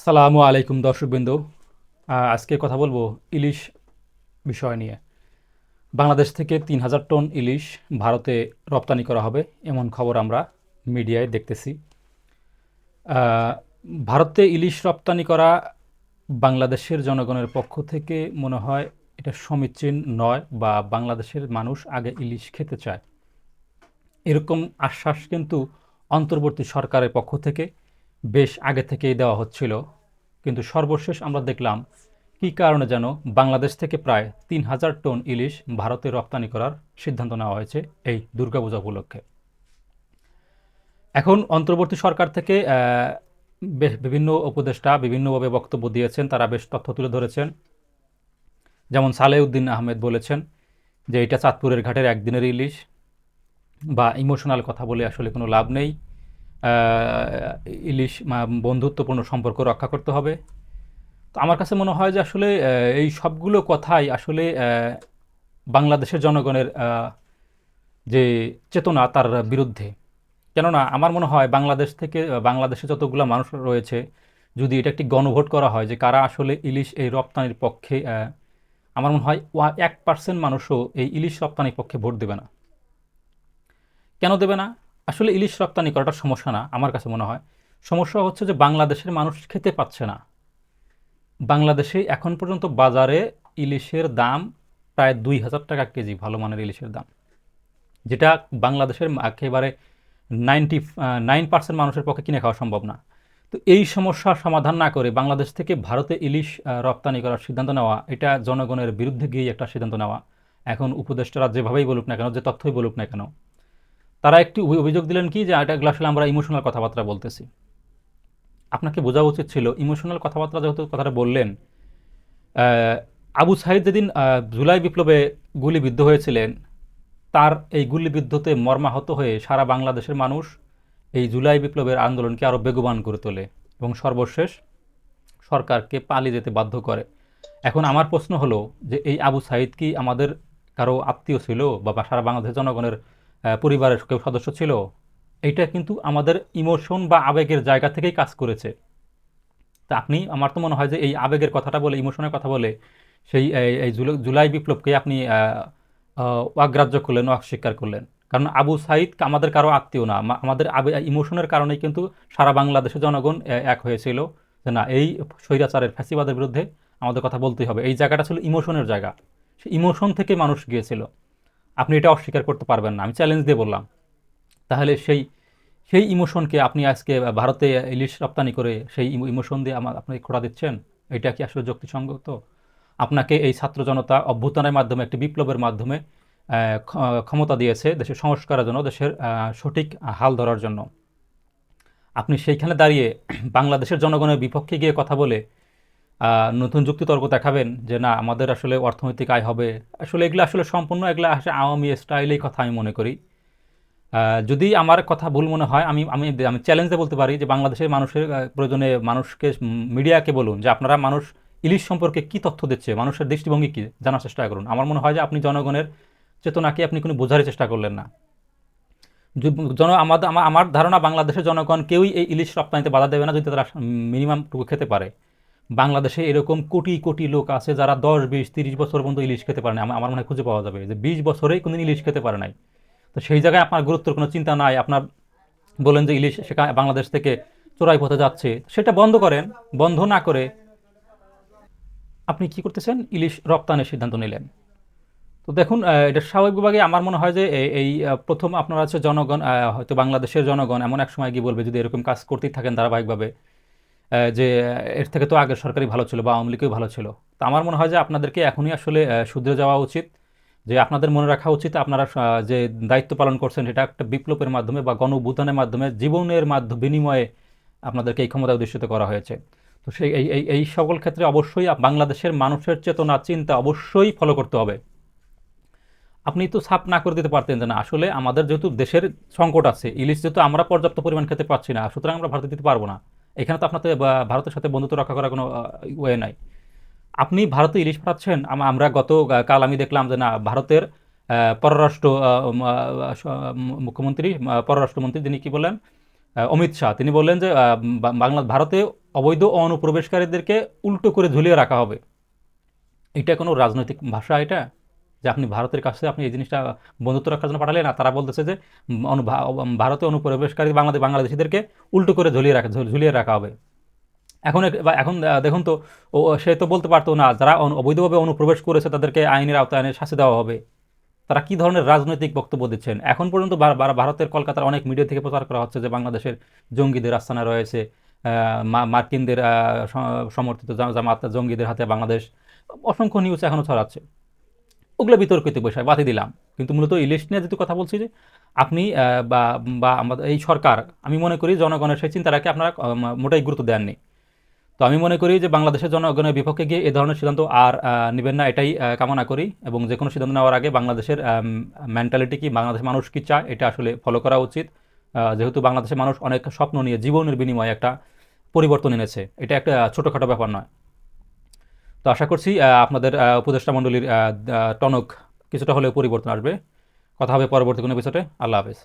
আসসালামু আলাইকুম দর্শকবৃন্দ। আজকে কথা বলব ইলিশ বিষয় নিয়ে। বাংলাদেশ থেকে তিন হাজার টন ইলিশ ভারতে রপ্তানি করা হবে, এমন খবর আমরা মিডিয়ায় দেখতেছি। ভারতে ইলিশ রপ্তানি করা বাংলাদেশের জনগণের পক্ষ থেকে মনে হয় এটা সমীচীন নয় বা বাংলাদেশের মানুষ আগে ইলিশ খেতে চায়। এরকম আশ্বাস কিন্তু অন্তর্বর্তী সরকারের পক্ষ থেকে বেশ আগে থেকেই দেওয়া হচ্ছিল। কিন্তু সর্বশেষ আমরা দেখলাম কী কারণে যেন বাংলাদেশ থেকে প্রায় তিন হাজার টন ইলিশ ভারতে রপ্তানি করার সিদ্ধান্ত নেওয়া হয়েছে এই দুর্গাপূজা উপলক্ষে। এখন অন্তর্বর্তী সরকার থেকে বিভিন্ন উপদেষ্টা বিভিন্নভাবে বক্তব্য দিয়েছেন, তারা বেশ তথ্য তুলে ধরেছেন। যেমন সালেউদ্দিন আহমেদ বলেছেন যে, এটা চাঁদপুরের ঘাটের একদিনের ইলিশ বা ইমোশনাল কথা বলে আসলে কোনো লাভ নেই। ইলিশ বন্ধুত্বপূর্ণ সম্পর্ক রক্ষা করতে হবে। তো আমার কাছে মনে হয় যে আসলে এই সবগুলো কথাই আসলে বাংলাদেশের জনগণের যে চেতনা তার বিরুদ্ধে। কেননা আমার মনে হয় বাংলাদেশ থেকে বাংলাদেশে যতগুলো মানুষ রয়েছে, যদি এটা একটি গণভোট করা হয় যে কারা আসলে ইলিশ এই রপ্তানির পক্ষে আমার মনে হয় ওয়া- এক পার্সেন্ট মানুষও এই ইলিশ রপ্তানির পক্ষে ভোট দেবে না। কেন দেবে না? আসলে ইলিশ রপ্তানি করাটা সমস্যা না, আমার কাছে মনে হয়। সমস্যা হচ্ছে যে বাংলাদেশের মানুষ খেতে পাচ্ছে না। বাংলাদেশে এখন পর্যন্ত বাজারে ইলিশের দাম প্রায় দুই হাজার টাকা কেজি, ভালো মানের ইলিশের দাম। যেটা বাংলাদেশের একেবারে নাইনটি, নাইন পার্সেন্ট মানুষের পক্ষে কিনে খাওয়া সম্ভব না। তো এই সমস্যার সমাধান না করে বাংলাদেশ থেকে ভারতে ইলিশ রপ্তানি করার সিদ্ধান্ত নেওয়া, এটা জনগণের বিরুদ্ধে গিয়ে একটা সিদ্ধান্ত নেওয়া। এখন উপদেষ্টারা যেভাবেই বলুক না কেন, যে তথ্যই বলুক না কেন তারা একটি অভিযোগ দিলেন কি যে এটা আসলে আমরা ইমোশনাল কথাবার্তা বলতেছি। আপনাকে বোঝা উচিত ছিল ইমোশনাল কথাবার্তা যেহেতু কথাটা বললেন আবু সাইদ যেদিন জুলাই বিপ্লবে গুলিবিদ্ধ হয়েছিলেন, তার এই গুলিবিদ্ধতে মর্মাহত হয়ে সারা বাংলাদেশের মানুষ এই জুলাই বিপ্লবের আন্দোলনকে আরও বেগবান করে তোলে এবং সর্বশেষ সরকারকে পালিয়ে যেতে বাধ্য করে। এখন আমার প্রশ্ন হলো যে এই আবু সাইদ কি আমাদের কারও আত্মীয় ছিল বা সারা বাংলাদেশের জনগণের পরিবারের কেউ সদস্য ছিল। এইটা কিন্তু আমাদের ইমোশন বা আবেগের জায়গা থেকেই কাজ করেছে। তা আপনি, আমার তো মনে হয় যে এই আবেগের কথাটা বলে ইমোশনের কথা বলে, সেই, এই- জুলাই- বিপ্লবকে আপনি অগ্রাহ্য করলেন, অস্বীকার করলেন। কারণ আবু সাইদ আমাদের কারও আত্মীয় না। আমাদের আবে ইমোশনের কারণেই কিন্তু সারা বাংলাদেশের জনগণ এক হয়েছিল যে না, এই স্বৈরাচারের, ফ্যাসিবাদের বিরুদ্ধে আমাদের কথা বলতেই হবে। এই জায়গাটা ছিল ইমোশনের জায়গা। সে ইমোশন থেকে মানুষ গিয়েছিল। আপনি এটা অস্বীকার করতে পারবেন না। আমি চ্যালেঞ্জ দিয়ে বললাম। তাহলে সেই সেই ইমোশনকে আপনি আজকে ভারতে ইলিশ রপ্তানি করে সেই ইমোশন দিয়ে আমার আপনি খোড়া দিচ্ছেন? এটা কি আসলে যুক্তিসঙ্গত? আপনাকে এই ছাত্র জনতা অভ্যুত্থানের মাধ্যমে, একটি বিপ্লবের মাধ্যমে ক্ষ- ক্ষমতা দিয়েছে দেশের সংস্কারের জন্য, দেশের সঠিক হাল ধরার জন্য। আপনি সেইখানে দাঁড়িয়ে বাংলাদেশের জনগণের বিপক্ষে গিয়ে কথা বলে নতুন যুক্তিতর্ক দেখাবেন যে না, আমাদের আসলে অর্থনৈতিক আয় হবে। আসলে এগুলো আসলে সম্পূর্ণ এগুলো আসলে আওয়ামী স্টাইলেই কথা আমি মনে করি। যদি আমার কথা ভুল মনে হয়, আমি আমি আমি চ্যালেঞ্জে বলতে পারি যে বাংলাদেশের মানুষের প্রয়োজনে মানুষকে মিডিয়াকে বলুন যে আপনারা মানুষ ইলিশ সম্পর্কে কি তথ্য দিচ্ছে, মানুষের দৃষ্টিভঙ্গি কী, জানার চেষ্টা করুন। আমার মনে হয় যে আপনি জনগণের চেতনাকে আপনি কোনো বোঝার চেষ্টা করলেন না। জন আমাদের আমার আমার ধারণা বাংলাদেশের জনগণ কেউই এই ইলিশ রপ্তানিতে বাধা দেবে না যদি তারা মিনিমাম টুকু খেতে পারে। বাংলাদেশে এরকম কোটি কোটি লোক আছে যারা দশ, বিশ, তিরিশ বছর পর্যন্ত ইলিশ খেতে পারে না। আমার মনে খুঁজে পাওয়া যাবে যে বিশ বছরেই কোনোদিন ইলিশ খেতে পারে নাই। তো সেই জায়গায় আপনার গুরুত্বের কোনো চিন্তা নাই। আপনার বলেন যে ইলিশ সেখানে বাংলাদেশ থেকে চোরাই পথে যাচ্ছে। সেটা বন্ধ করেন। বন্ধ না করে আপনি কি করতেছেন? ইলিশ রপ্তানির সিদ্ধান্ত নিলেন। তো দেখুন এটা স্বাভাবিকভাবে আমার মনে হয় যে এই- প্রথম আপনারা হচ্ছে জনগণ হয়তো বাংলাদেশের জনগণ এমন এক সময় গিয়ে বলবে যদি এরকম কাজ করতেই থাকেন ধারাবাহিকভাবে। যে এর থেকে তো আগের সরকারই ভালো ছিল বা আওয়ামী লীগই ভালো ছিল। তো আমার মনে হয় যে আপনাদেরকে এখনই আসলে শুধরে যাওয়া উচিত। যে আপনাদের মনে রাখা উচিত আপনারা যে দায়িত্ব পালন করছেন এটা একটা বিপ্লবের মাধ্যমে বা গণ মাধ্যমে জীবনের মাধ্যমে বিনিময়ে আপনাদেরকে এই ক্ষমতা অধিষ্ঠিত করা হয়েছে। তো সেই, এই এই সকল ক্ষেত্রে অবশ্যই বাংলাদেশের মানুষের চেতনা, চিন্তা অবশ্যই ফলো করতে হবে। আপনি তো ছাপ না করে দিতে পারতেন যে না, আসলে আমাদের যেহেতু দেশের সংকট আছে, ইলিশ যেহেতু আমরা পর্যাপ্ত পরিমাণ খেতে পাচ্ছি না, সুতরাং আমরা ভারতে দিতে পারব না। এখানে তো আপনার ভারতের সাথে বন্ধুত্ব রক্ষা করার কোনো ওয়ে নাই। আপনি ভারতে ইলিশ পাঠাচ্ছেন আমরা গত কাল আমি দেখলাম যে না, ভারতের পররাষ্ট্র মুখ্যমন্ত্রী পররাষ্ট্রমন্ত্রী তিনি কি বলেন অমিত শাহ, তিনি বললেন যে বাংলা ভারতে অবৈধ অনুপ্রবেশকারীদেরকে উল্টো করে ঝুলিয়ে রাখা হবে। এটা কোনো রাজনৈতিক ভাষা এটা? যে আপনি ভারতের কাছে আপনি এই জিনিসটা বন্ধুত্ব রাখার জন্য পাঠালেন না তারা বলতেছে যে ভারতে অনুপ্রবেশকারী বাংলাদেশ বাংলাদেশিদেরকে উল্টো করে ঝুলিয়ে রাখা ঝুলিয়ে রাখা হবে। এখন এখন দেখুন তো, ও সে তো বলতে পারতো না, যারা অবৈধভাবে অনুপ্রবেশ করেছে তাদেরকে আইনের আওতায় এনে শাস্তি দেওয়া হবে। তারা কি ধরনের রাজনৈতিক বক্তব্য দিচ্ছেন? এখন পর্যন্ত ভার- ভার- ভারতের কলকাতার অনেক মিডিয়া থেকে প্রচার করা হচ্ছে যে বাংলাদেশের জঙ্গিদের আস্তানা রয়েছে মার্কিনদের সমর্থিত জামাত জঙ্গিদের হাতে বাংলাদেশ, অসংখ্য নিউজ এখনও ছড়াচ্ছে। ওগুলো বিতর্কিত বিষয় বাতি দিলাম। কিন্তু মূলত নিয়ে যেহেতু কথা বলছি যে আপনি বা বা আমাদের এই সরকার, আমি মনে করি জনগণের সেই চিন্তাটাকে আপনারা মোটেই গুরুত্ব দেননি। তো আমি মনে করি যে বাংলাদেশের জনগণের বিপক্ষে গিয়ে এ ধরনের সিদ্ধান্ত আর নেবেন না, এটাই কামনা করি। এবং যে কোনো সিদ্ধান্ত নেওয়ার আগে বাংলাদেশের মেন্টালিটি কি, বাংলাদেশের মানুষ কি চায়, এটা আসলে ফলো করা উচিত। যেহেতু বাংলাদেশের মানুষ অনেক স্বপ্ন নিয়ে, জীবনের বিনিময়ে একটা পরিবর্তন এনেছে। এটা একটা ছোটোখাটো ব্যাপার নয়। তো আশা করছি আপনাদের উপদেষ্টা মণ্ডলীর টনক কিছুটা হলেও পরিবর্তন আসবে। কথা হবে পরবর্তী কোনো বিষয়ে আল্লাহ হাফেজ।